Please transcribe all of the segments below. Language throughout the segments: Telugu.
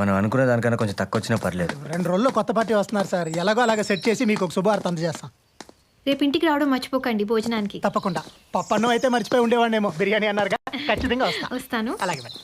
మనం అనుకున్న దానికన్నా కొంచెం తక్కువ వచ్చినా పర్లేదు. రెండు రోజుల్లో కొత్త పార్టీ వస్తున్నారు సార్. ఎలాగో అలాగ సెట్ చేసి మీకు ఒక శుభవార్త అందజేస్తాం. రేపు ఇంటికి రావడం మర్చిపోకండి భోజనానికి. తప్పకుండా. పప్పన్నం అయితే మర్చిపోయి ఉండేవాడినేమో. బిర్యానీ అన్నారుగా. ఖచ్చితంగా వస్తా. వస్తాను. అలాగే మేడం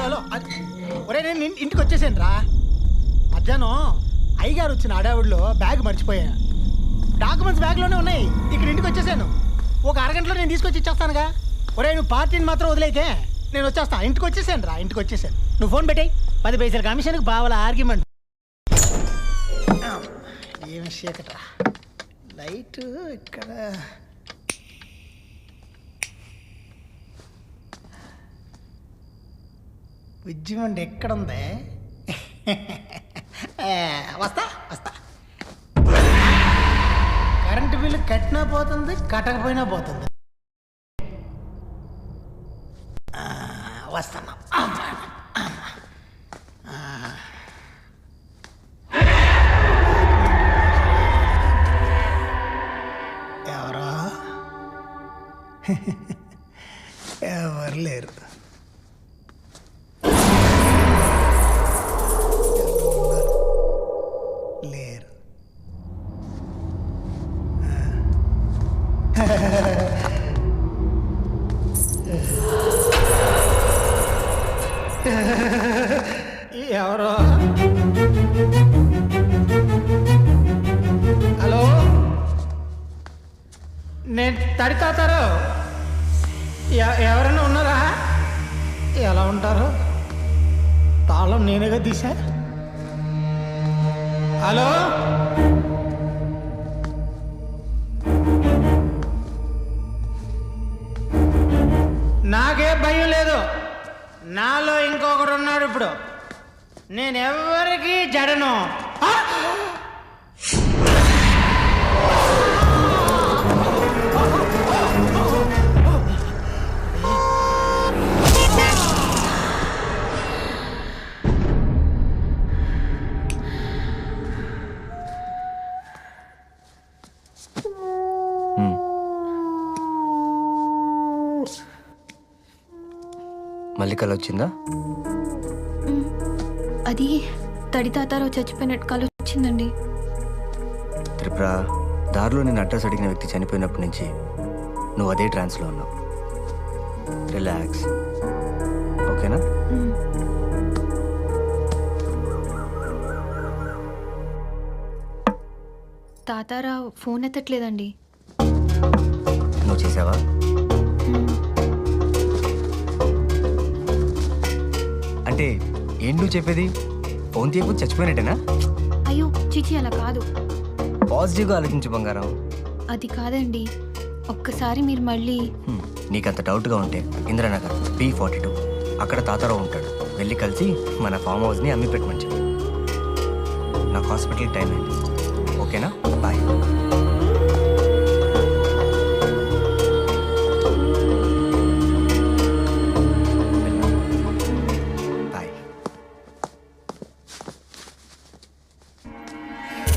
హలో హలో. ఒరే నేను ఇంటికి వచ్చేసాను రా మధ్యాహ్నం అయ్యగారు వచ్చిన అడావుడిలో బ్యాగ్ మర్చిపోయా. డాక్యుమెంట్స్ బ్యాగ్లోనే ఉన్నాయి. ఇక్కడ ఇంటికి వచ్చేసాను. ఒక అరగంటలో నేను తీసుకొచ్చి ఇచ్చేస్తానుగా. ఒరే నువ్వు పార్టీని మాత్రం వదిలేకే. నేను వచ్చేస్తా. ఇంటికి వచ్చేసాను రా ఇంటికి వచ్చేసాను. నువ్వు ఫోన్ పెట్టాయి. పది పైసలు కమిషన్కి బావల ఆర్గ్యుమెంట్. ఏమి చీకట్రా. లైట్ ఇక్కడ. ఉద్యమండి ఎక్కడుంది? వస్తా వస్తా. కరెంటు బిల్లు కట్టినా పోతుంది కట్టకపోయినా పోతుంది. వస్తాను. ఎవరో? హలో? నేను తడితాతారు ఎవరైనా ఉన్నారా? ఎలా ఉంటారు? తాళం నేనేగా తీసా హలో? నాకే భయం లేదు. నాలో ఇంకొకడు ఉన్నాడు ఇప్పుడు. నేను ఎవరికి జడను. మళ్ళీ కల వచ్చిందా అది తడి తాతారావు చచ్చిపోయినట్టు కల వచ్చిందండి త్రిపుర దారిలో నేను అడ్రస్ అడిగిన వ్యక్తి చనిపోయినప్పటి నుంచి నువ్వు అదే ట్రాన్స్లో ఉన్నావు. రిలాక్స్. ఓకేనా. తాతారావు ఫోన్ ఎత్తట్లేదండి. నువ్వు చేసావా? అంటే ఏంటి నువ్వు చెప్పేది? ఫోన్ తీయకపోతే చచ్చిపోయినట్టేనా? అయ్యో చిచి అలా కాదు. పాజిటివ్గా ఆలోచించు బంగారం. అది కాదండి. ఒక్కసారి మీరు మళ్ళీ హ్మ్, నీకంత డౌట్గా ఉంటే ఇంద్రనగర్ పి ఫార్టీ టూ అక్కడ తాతారావు ఉంటాడు. వెళ్ళి కలిసి మన ఫామ్ హౌస్ని అమ్మి పెట్టమని చెప్పు. నాకు హాస్పిటల్ టైం అయింది. ఓకేనా? బాయ్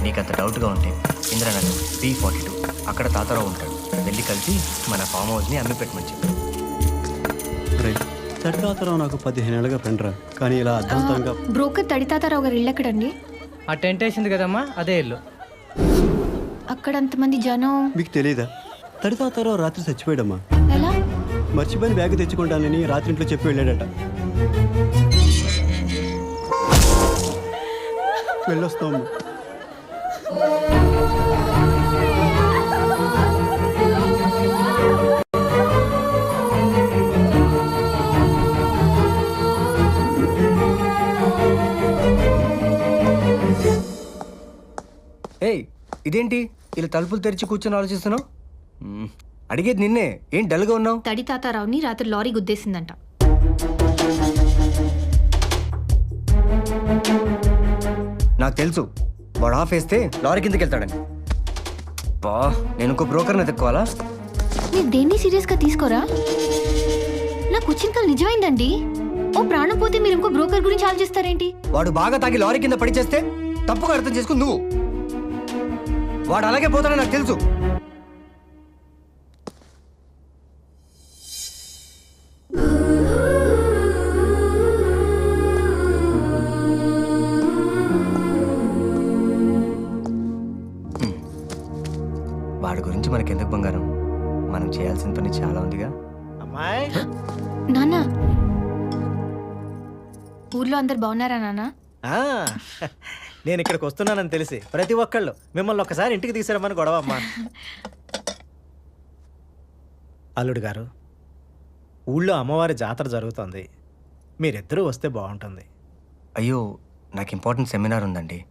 నీకంత డౌట్గా ఉంటే ఇంద్రనగర్ పి ఫార్టీ టూ అక్కడ తాతారావు ఉంటాడు. వెళ్ళి కలిసి మన ఫామ్ హౌస్ని అమ్మి పెట్టమని చెప్పు. రే తడిరాతరావు నాకు పదిహేను ఏళ్ళగా ఫ్రెండ్ రా. కానీ ఇలా అర్థవంతంగా బ్రోకర్ తడి తాతారావు గారు ఇల్లు ఎక్కడండి? ఆ టెంట్ వేసింది కదమ్మా అదే ఇల్లు. అక్కడ అంతమంది జనం. మీకు తెలియదా తడితాతారావు రాత్రి చచ్చిపోయాడమ్మా. ఎలా? మర్చిపోయిన బ్యాగ్ తెచ్చుకుంటానని రాత్రి ఇంట్లో చెప్పి వెళ్ళాడట. వెళ్ళొస్తాము ఇదేంటి? ఇలా తలుపులు తెరిచి కూర్చొని ఆలోచిస్తున్నావు. అడిగేది నిన్నే. ఏం డల్గా ఉన్నావు? తడి తాతారావుని రాత్రి లారీ గుద్దేసిందంట. నాకు తెలుసు. వాడు ఆఫ్ వేస్తే లారీ కిందకి వెళ్తాడని. బా నేను ఇంకో బ్రోకర్ని ఎత్తుక్కోవాలా మీరు దేన్ని సీరియస్గా తీసుకోరా? నాకు వచ్చిన కల్ నిజమైందండి. ఓ ప్రాణం పోతే మీరు ఇంకో బ్రోకర్ గురించి ఆలోచిస్తారేంటి? వాడు బాగా తాగి లారీ కింద పడి చేస్తే తప్పుగా అర్థం చేసుకుని నువ్వు. వాడు అలాగే పోతాడని నాకు తెలుసు. వాడి గురించి మనకెందుకు బంగారం? మనం చేయాల్సిన పని చాలా ఉందిగా. అమ్మాయి. నాన్న. ఊర్లో అందరు బాగున్నారా నాన్న? నేను ఇక్కడికి వస్తున్నానని తెలిసి ప్రతి ఒక్కళ్ళు మిమ్మల్ని ఒక్కసారి ఇంటికి తీసుకురమ్మని గొడవ అమ్మా. అల్లుడు గారు ఊళ్ళో అమ్మవారి జాతర జరుగుతోంది. మీరిద్దరూ వస్తే బాగుంటుంది. అయ్యో నాకు ఇంపార్టెంట్ సెమినార్ ఉందండి.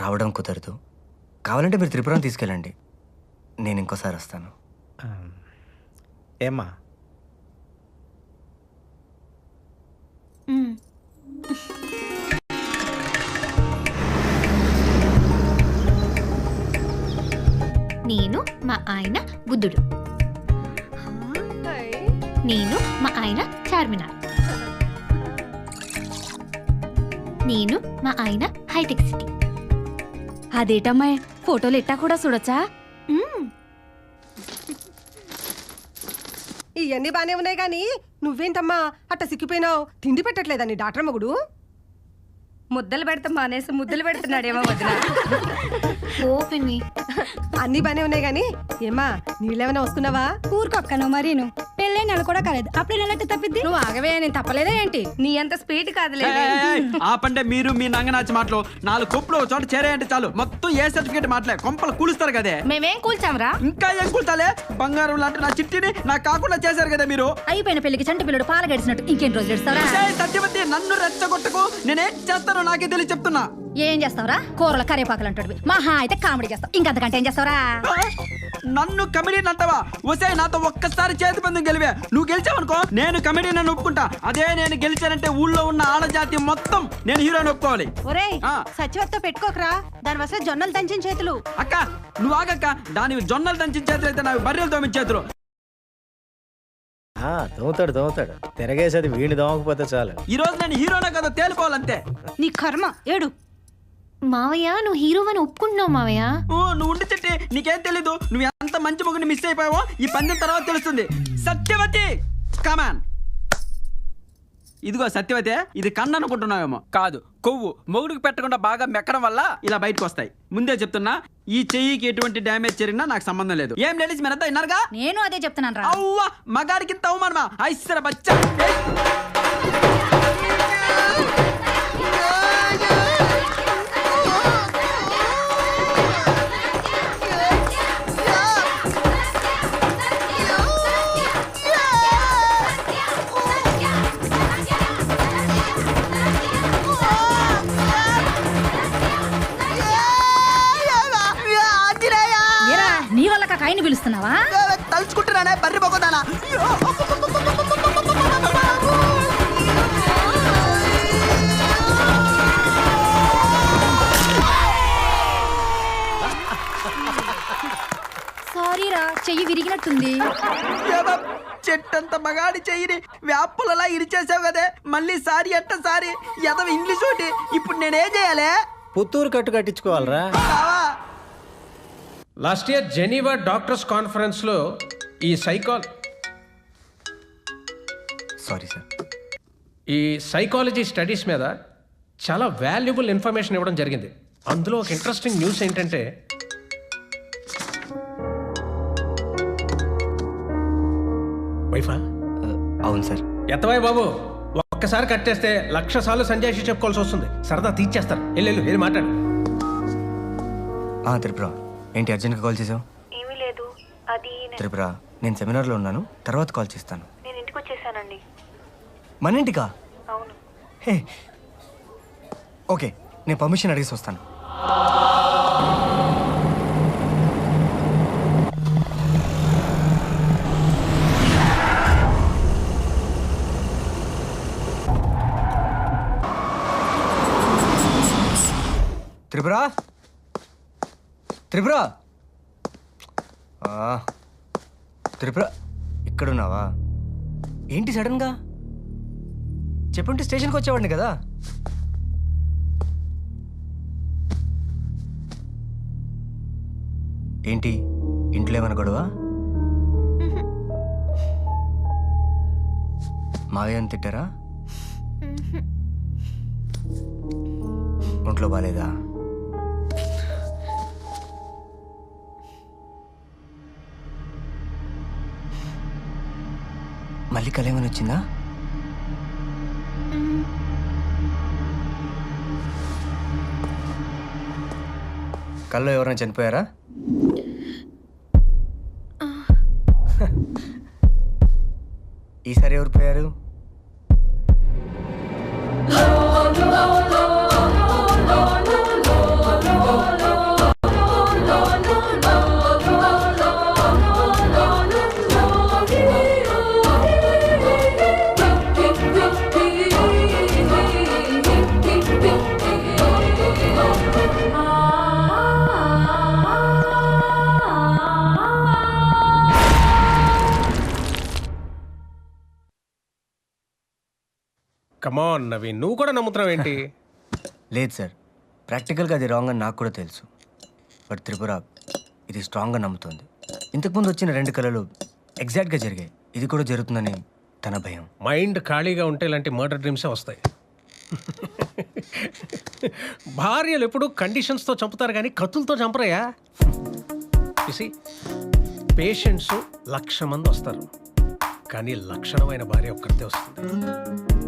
రావడం కుదరదు. కావాలంటే మీరు త్రిపురం తీసుకెళ్ళండి. నేను ఇంకోసారి వస్తాను. ఏమ్మా మా ఆయన బుద్ధుడు. నేను మా ఆయన చార్మినార్. నేను మా ఆయన హైటెక్ సిటీ. అదేటమ్మాయి ఫోటోలు ఎట్టా కూడా చూడొచ్చా. ఇవన్నీ బానే ఉన్నాయి గాని నువ్వేంటమ్మా అట్ట సిక్కిపోయినావు తిండి పెట్టట్లేదా నీ డాక్టర్ మగుడు? ముద్దలు పెడతా మానేసి ముద్దలు పెడుతున్నాడేమో వదిన. ఓ పిన్ని అన్నీ బానే ఉన్నాయి గాని ఏమ్మా నీళ్ళేమైనా వస్తున్నావా? ఊరుకొక్కను మరీను. పెళ్ళే నెల కూడా కాలేదు. అప్పుడే నెలట్టు తప్పిద్ది? నువ్వు ఆగవే నేను తప్పలేదా ఏంటి? నీ అంత స్పీడ్ కాదులే. ఆపంటే మీరు మీ నంగనాచి మాటలు. నాలుగు కొప్పులు ఒక చోట చేరాయంటే చాలు. మొత్తం ఏ సర్టిఫికేట్ మాటలే. కొంపలు కూలుస్తారు కదే. మేమేం కూల్చాంరా? ఇంకా ఏం కూల్చాలే? బంగారం లాంటి నా చిట్టిని నాకు కాకుండా చేశారు కదా మీరు. అయిపోయిన పెళ్ళికి చంటి పిల్లడు పాలు గడిచినట్టు ఎడుస్తారా ఏయ్, సత్యవతి నన్ను రెచ్చగొట్టకు. నేనేం చేస్తానో నాకే తెలియ చెప్తున్నా. ఏం చేస్తావురా? కూరల కరివేపాకులు అంటాడు మహా అయితే కామెడీ చేస్తావు. ఇంకంతకంటే ఏం చేస్తావురా? నన్ను కమెడీని అంటావా? వసే నాతో ఒక్కసారి చేతి పందెం గెలివే. నువ్వు గెలిచావనుకో నేను కమెడీని ఒప్పుకుంటా. అదే నేను గెలిచానంటే ఊళ్ళో ఉన్న ఆడజాతి మొత్తం నేను హీరోని ఒప్పుకోవాలి. ఒరేయ్ ఆ. సచివత్తో పెట్టుకోకరా. దాని వస్తే జొన్నలు దంచిన చేతులు. అక్క నువ్వు ఆగక్క. దాని జొన్నలు దంచిన చేతులు అయితే నాకు బర్రెలు తోమిన చేతులు. ఆ, దోవుతాడు దోవుతాడు తిరగేసేది వీడిని దోమకపోతే చాలు. ఈ రోజు నేను హీరోనా కదా తేలిపోవాలంతే. నీ కర్మ ఏడు. మావయ్య నువ్వు హీరో అని ఒప్పుకుంటున్నావు మావయ్య? ఓ, నువ్వు ఉండి చెట్టి నీకేం తెలీదు. నువ్వు ఎంత మంచి మొగుని మిస్ అయిపోయావో ఈ పందెం తర్వాత తెలుస్తుంది. సత్యవతి కమాన్ ఇదిగో సత్యవతి ఇది కన్ను అనుకుంటున్నావేమో కాదు కొవ్వు మొగుడికి పెట్టకుండా బాగా మెక్కడం వల్ల ఇలా బయటకు వస్తాయి ముందే చెప్తున్నా ఈ చెయ్యికి ఎటువంటి డ్యామేజ్ జరిగినా నాకు సంబంధం లేదు. ఏం లేడీస్ మీరంతా విన్నారుగా? నేను అదే చెప్తున్నాను రా. అవ్వా మగాడికి ఇంత అవమానమా? ఐశ్వర బచ్చా పిలుస్తున్నావా? తలుచుకుంటున్నానే బర్రి పొగదానా సారీ రా చెయ్యి విరిగినట్టుంది. చెట్టంత మగాడి చెయ్యిని వేపలలా ఇరిచేసావు కదే. మళ్ళీ సారీ అట్ట సారీ. ఎదవ ఇంగ్లీష్ ఒకటి ఇప్పుడు నేనేం చేయాలి? పుత్తూరు కట్టు కట్టించుకోవాలరా. లాస్ట్ ఇయర్ జెనీవా డాక్టర్స్ కాన్ఫరెన్స్లో ఈ సైకాల్ సారీ సార్. ఈ సైకాలజీ స్టడీస్ మీద చాలా వాల్యుబుల్ ఇన్ఫర్మేషన్ ఇవ్వడం జరిగింది. అందులో ఒక ఇంట్రెస్టింగ్ న్యూస్ ఏంటంటే వైఫా? అవును సార్. ఎత్తవాయి బాబు ఒక్కసారి కట్టేస్తే లక్ష సార్లు సంజయ్ చెప్పుకోవాల్సి వస్తుంది. సరదా తీర్చేస్తారు. వెళ్ళు వెళ్ళు, మాట్లాడు. ఆ, త్రిపుర ఏంటి అర్జెంట్గా కాల్ చేసావు? ఏమీ లేదు. అది త్రిపుర నేను సెమినార్లో ఉన్నాను. తర్వాత కాల్ చేస్తాను. నేను ఇంటికి వచ్చేసానండి. మన ఇంటికా? అవును. హే. ఓకే నేను పర్మిషన్ అడిగేసి వస్తాను. త్రిపుర? త్రిపుర! త్రిపుర ఇక్కడున్నావా? ఏంటి సడన్గా? చెప్పుంటే స్టేషన్కి వచ్చేవాడిని కదా? ఏంటి? ఇంట్లో ఏమైనా గొడవ? మావయ్య అని తిట్టారా? ఒంట్లో బాగాలేదా మళ్ళీ కల ఏమైనా వచ్చిందా? కళ్ళు ఎవరైనా చనిపోయారా? కమాన్ నవీన్ నువ్వు కూడా నమ్ముతున్నావు ఏంటి? లేదు సార్. ప్రాక్టికల్గా అది రాంగ్ అని నాకు కూడా తెలుసు. బట్ త్రిపుర ఇది స్ట్రాంగ్గా నమ్ముతుంది. ఇంతకుముందు వచ్చిన రెండు కళలు ఎగ్జాక్ట్గా జరిగాయి. ఇది కూడా జరుగుతుందని తన భయం. మైండ్ ఖాళీగా ఉంటే ఇలాంటి మర్డర్ డ్రీమ్సే వస్తాయి. భార్యలు ఎప్పుడు కండిషన్స్తో చంపుతారు కానీ కత్తులతో చంపరయ్యా? చూసి పేషెంట్స్ లక్ష మంది వస్తారు. కానీ లక్షణమైన భార్య ఒక్కరితే వస్తుంది.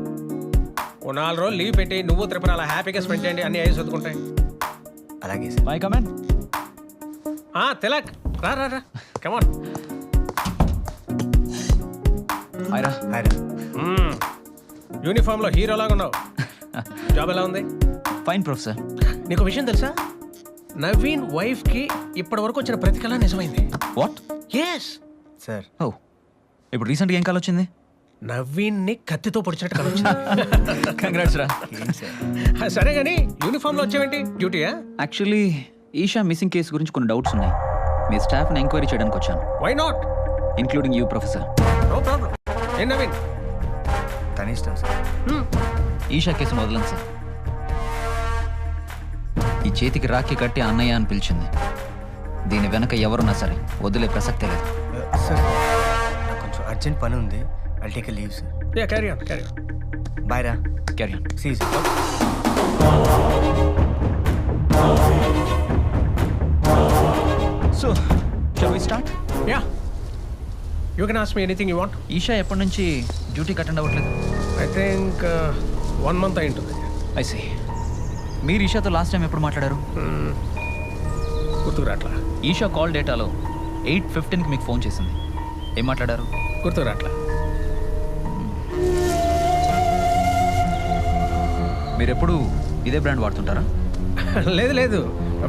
ఓ నాలుగు రోజులు లీవ్ పెట్టి నువ్వు త్రిపుర అలా హ్యాపీగా స్పెండ్ చేయండి అన్ని అయ్యి చదువుకుంటాయి అలాగే సార్. మై కమెంట్ ఆ తిలక్ రా రా రా. కమాన్ హాయ్ రా. యూనిఫామ్లో హీరో లాగా ఉన్నావు. జాబ్ ఎలా ఉంది? ఫైన్ ప్రొఫెసర్ నీకు విషయం తెలుసా? నవీన్ వైఫ్కి ఇప్పటి వరకు వచ్చిన ప్రతి కళ నిజమైంది. What yes sir. ఓ ఇప్పుడు రీసెంట్గా ఏం కాల్ వచ్చింది? నవీన్ని కత్తితో పొడిచినట్టు కళ వచ్చింది కంగ్రాట్స్ రా. సార్ ఆ, సరే గానీ యూనిఫామ్లో వచ్చావేంటి డ్యూటీయా యాక్చువల్లీ ఈషా మిస్సింగ్ కేసు గురించి కొన్ని డౌట్స్ ఉన్నాయి. మీ స్టాఫ్ని ఎంక్వైరీ చేయడానికి వచ్చాను. Why not including you professor no problem ఏం నవీన్? తన ఇష్టం సార్ ఈషా కేసును వదలండి సార్. ఈ చేతికి రాఖీ కట్టి అన్నయ్య అని పిలిచింది. దీని వెనక ఎవరున్నా సరే వదిలే ప్రసక్తే లేదు. సార్ నాకు కొంచెం అర్జెంట్ పని ఉంది. I'll take leave sir yeah carry on carry on bye రా carry on see sir so shall we start yeah you can ask me anything you want Eesha ఎప్పటి నుంచి డ్యూటీకి అటెండ్ అవ్వట్లేదు ఐ థింక్ వన్ మంత్ అయి ఉంటుంది ఐ సీ మీరు ఈషాతో లాస్ట్ టైం ఎప్పుడు మాట్లాడారు? గుర్తుకు రాట్లా ఈషా కాల్ డేటాలో ఎయిట్ ఫిఫ్టీన్కి మీకు ఫోన్ చేసింది. ఏం మాట్లాడారు? గుర్తుకు రాట్లా మీరు ఎప్పుడు ఇదే బ్రాండ్ వాడుతుంటారా? లేదు లేదు.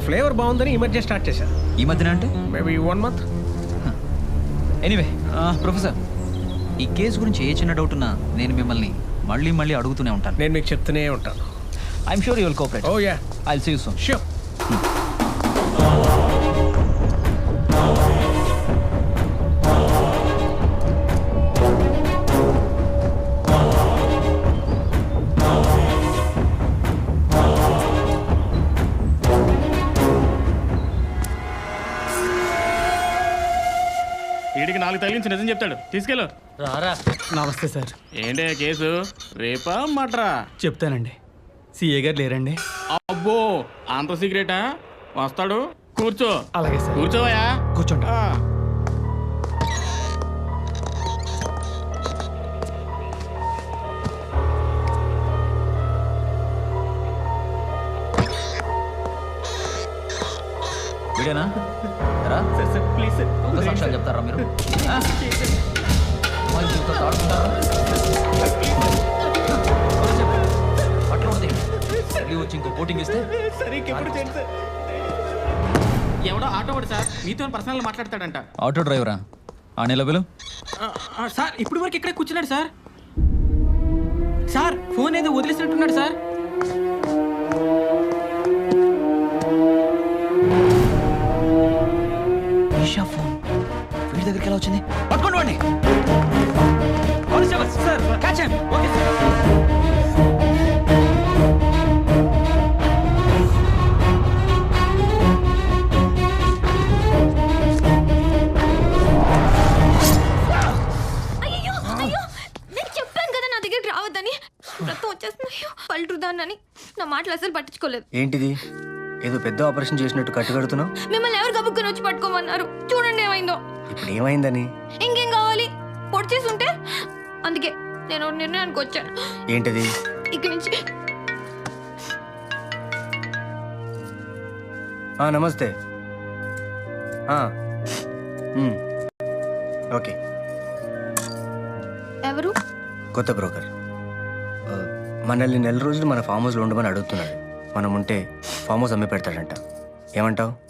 ఫ్లేవర్ బాగుందని ఈ మధ్య స్టార్ట్ చేశా. ఈ మధ్యన అంటే? Maybe one month anyway professor ఈ కేసు గురించి ఏ చిన్న డౌట్ ఉన్నా నేను మిమ్మల్ని మళ్ళీ మళ్ళీ అడుగుతూనే ఉంటాను. నేను మీకు చెప్తూనే ఉంటాను. I'm sure you will cooperate oh yeah I see you soon sure నాలుగు తగిలించి నిజం చెప్తాడు. తీసుకెళ్ళు. రారా. నమస్తే సార్. ఏంటే కేసు? రేపా మట్రా చెప్తానండి. సిఏ గారు లేరండి. అబ్బో అంత సీక్రెటా? వస్తాడు. కూర్చో. అలాగే సార్. కూర్చోవయా కూర్చోండి. వీడేనా రా సార్ సార్ ప్లీజ్ సార్. దొంగ సాక్ష్యాలు చెప్తారా మీరు? అట్లా ఉండదు మళ్ళీ వచ్చి ఇంకో కోటింగ్ ఇస్తే? ఎవడో ఆటో వాడు సార్. మీతో పర్సనల్ మాట్లాడతాడంట. ఆటో డ్రైవరా? ఆ నెల బిలు ఆ, ఆ, సార్ ఇప్పుడు వరకు ఇక్కడే కూర్చున్నాడు సార్. సార్ ఫోన్ ఏదో వదిలేసినట్టున్నాడు సార్. ఏంటిది? ఏదో పెద్ద ఆపరేషన్ చేసినట్టు కట్టుకడుతున్నావు మిమ్మల్ని ఎవరు గబుక్కుని వచ్చి పట్టుకోమన్నారు? చూడండి ఏమైందో. ఇప్పుడు ఏమైందని? ఇంకేం కావాలి? పొడి చేసి ఉంటే? అందుకే నేను ఒక నిర్ణయానికి వచ్చాను. ఏంటిది? ఇక్కడి నుంచి. ఆ, నమస్తే. ఆ, ఓకే. ఎవరు? కొత్త బ్రోకర్. ఆ, మనల్ని నెల రోజులు మన ఫామ్ హౌస్లో ఉండమని అడుగుతున్నాడు. మనం ఉంటే ఫామ్ హౌస్ అమ్మి పెడతాడంట. ఏమంటావు?